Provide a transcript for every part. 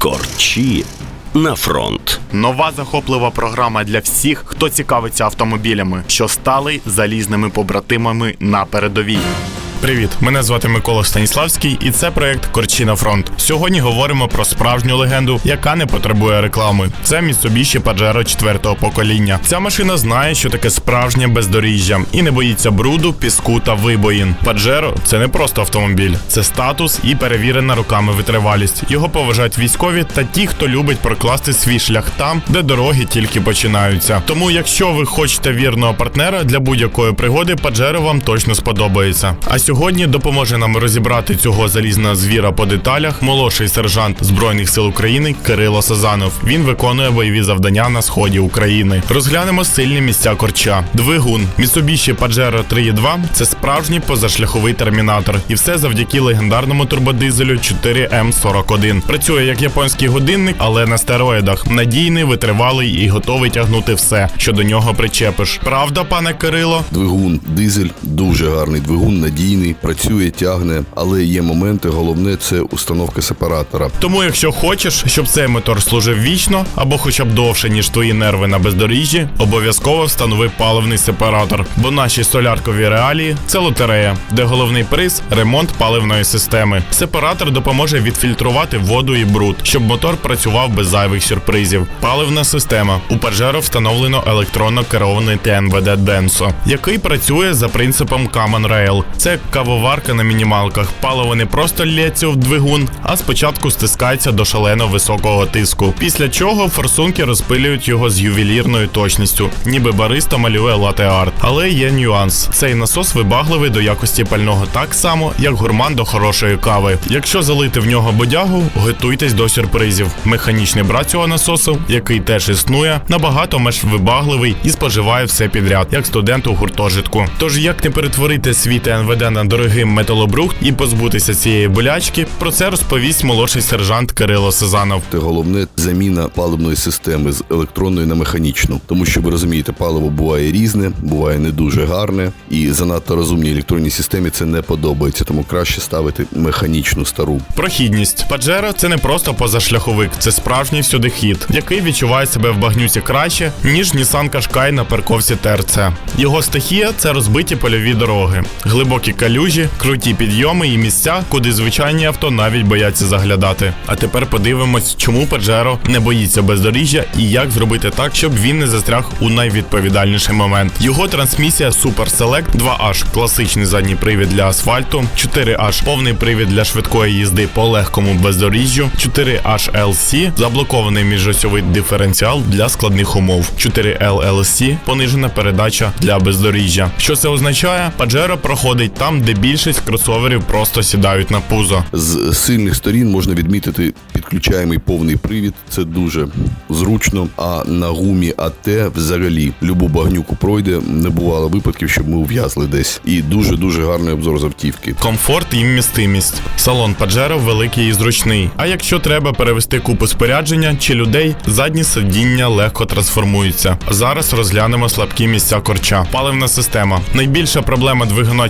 Корчі на фронт. Нова захоплива програма для всіх, хто цікавиться автомобілями, що стали залізними побратимами на передовій. Привіт, мене звати Микола Станіславський, і це проект Корчі на фронт. Сьогодні говоримо про справжню легенду, яка не потребує реклами. Це Mitsubishi Pajero четвертого покоління. Ця машина знає, що таке справжнє бездоріжжя і не боїться бруду, піску та вибоїн. Pajero – це не просто автомобіль, це статус і перевірена руками витривалість. Його поважають військові та ті, хто любить прокласти свій шлях там, де дороги тільки починаються. Тому, якщо ви хочете вірного партнера для будь-якої пригоди, Pajero вам точно сподобається. А сьогодні допоможе нам розібрати цього залізного звіра по деталях молодший сержант Збройних сил України Кирило Сазанов. Він виконує бойові завдання на сході України. Розглянемо сильні місця корча. Двигун Mitsubishi Pajero 3.2 – це справжній позашляховий термінатор, і все завдяки легендарному турбодизелю 4М41. Працює як японський годинник, але на стероїдах. Надійний, витривалий і готовий тягнути все, що до нього причепиш. Правда, пане Кирило? Двигун дизель дуже гарний двигун, надійний, працює, тягне, але є моменти. Головне це установка сепаратора. Тому, якщо хочеш, щоб цей мотор служив вічно або хоча б довше, ніж твої нерви на бездоріжжі, обов'язково встанови паливний сепаратор. Бо наші соляркові реалії це лотерея, де головний приз ремонт паливної системи. Сепаратор допоможе відфільтрувати воду і бруд, щоб мотор працював без зайвих сюрпризів. Паливна система у Pajero встановлено електронно керований ТНВД Denso, який працює за принципом Common Rail. Це кавоварка на мінімалках. Паливо не просто лється в двигун, а спочатку стискається до шалено високого тиску. Після чого форсунки розпилюють його з ювелірною точністю, ніби бариста малює лате-арт. Але є нюанс: цей насос вибагливий до якості пального так само, як гурман до хорошої кави. Якщо залити в нього бодягу, готуйтесь до сюрпризів. Механічний брат цього насосу, який теж існує, набагато менш вибагливий і споживає все підряд, як студент у гуртожитку. Тож як не перетворити свій ТНВД на дорогий металобрухт і позбутися цієї болячки, про це розповість молодший сержант Кирило Сезанов. Те головне заміна паливної системи з електронної на механічну, тому що ви розумієте, паливо буває різне, буває не дуже гарне, і занадто розумній електронній системі це не подобається, тому краще ставити механічну стару. Прохідність Pajero – це не просто позашляховик, це справжній всюди хід, який відчуває себе в багнюці краще, ніж Nissan Qashqai на парковці ТРЦ. Його стихія це розбиті польові дороги, глибокі калюжі, круті підйоми і місця, куди звичайні авто навіть бояться заглядати. А тепер подивимось, чому Pajero не боїться бездоріжжя і як зробити так, щоб він не застряг у найвідповідальніший момент. Його трансмісія Super Select 2H – класичний задній привід для асфальту, 4H – повний привід для швидкої їзди по легкому бездоріжжю, 4HLC – заблокований міжосьовий диференціал для складних умов, 4LLC – понижена передача для бездоріжжя. Що це означає? Pajero проходить там, де більшість кросоверів просто сідають на пузо. З сильних сторін можна відмітити підключаємий повний привід. Це дуже зручно. А на гумі АТ взагалі любу багнюку пройде. Не бувало випадків, щоб ми ув'язли десь. І дуже дуже гарний обзор з автівки. Комфорт і вмістимість. Салон Pajero великий і зручний. А якщо треба перевести купу спорядження чи людей, задні сидіння легко трансформуються. Зараз розглянемо слабкі місця корча. Паливна система. Найбільша проблема двигуна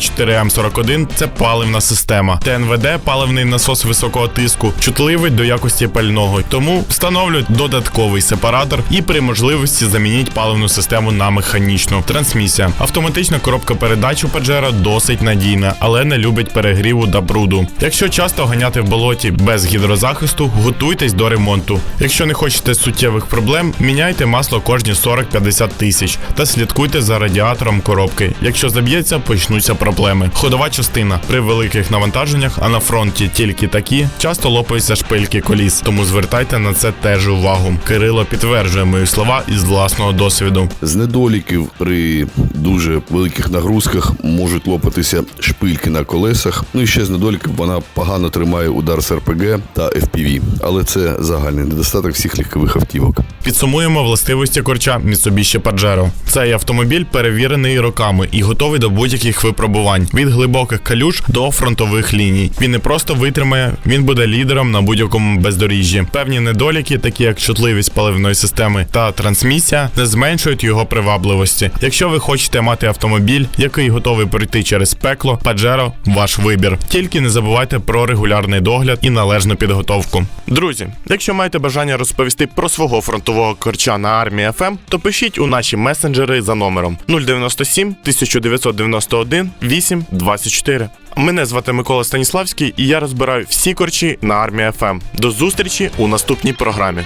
4М41 це паливна система. ТНВД паливний насос високого тиску, чутливий до якості пального. Тому встановлюють додатковий сепаратор і при можливості замініть паливну систему на механічну. Трансмісія. Автоматична коробка передач у Pajero досить надійна, але не любить перегріву та бруду. Якщо часто ганяти в болоті без гідрозахисту, готуйтесь до ремонту. Якщо не хочете суттєвих проблем, міняйте масло кожні 40-50 тисяч та слідкуйте за радіатором коробки. Якщо заб'ється, почнуться проблеми. Ходова частина при великих навантаженнях, а на фронті тільки такі, часто лопаються шпильки коліс. Тому звертайте на це теж увагу. Кирило підтверджує мої слова із власного досвіду. З недоліків при дуже великих нагрузках можуть лопатися шпильки на колесах. Ну і ще з недоліків вона погано тримає удар з РПГ та FPV. Але це загальний недостаток всіх легкових автівок. Підсумуємо властивості корча Mitsubishi Pajero. Цей автомобіль перевірений роками і готовий до будь-яких випробувань від глибоких калюж до фронтових ліній. Він не просто витримає, він буде лідером на будь-якому бездоріжжі. Певні недоліки, такі як чутливість паливної системи та трансмісія, не зменшують його привабливості. Якщо ви хочете мати автомобіль, який готовий пройти через пекло, Pajero – ваш вибір. Тільки не забувайте про регулярний догляд і належну підготовку. Друзі, якщо маєте бажання розповісти про свого фронтового корча на армії ФМ, то пишіть у наші месенджери за номером 097 1991 8 24. Мене звати Микола Станіславський, і я розбираю всі корчі на армія ФМ. До зустрічі у наступній програмі.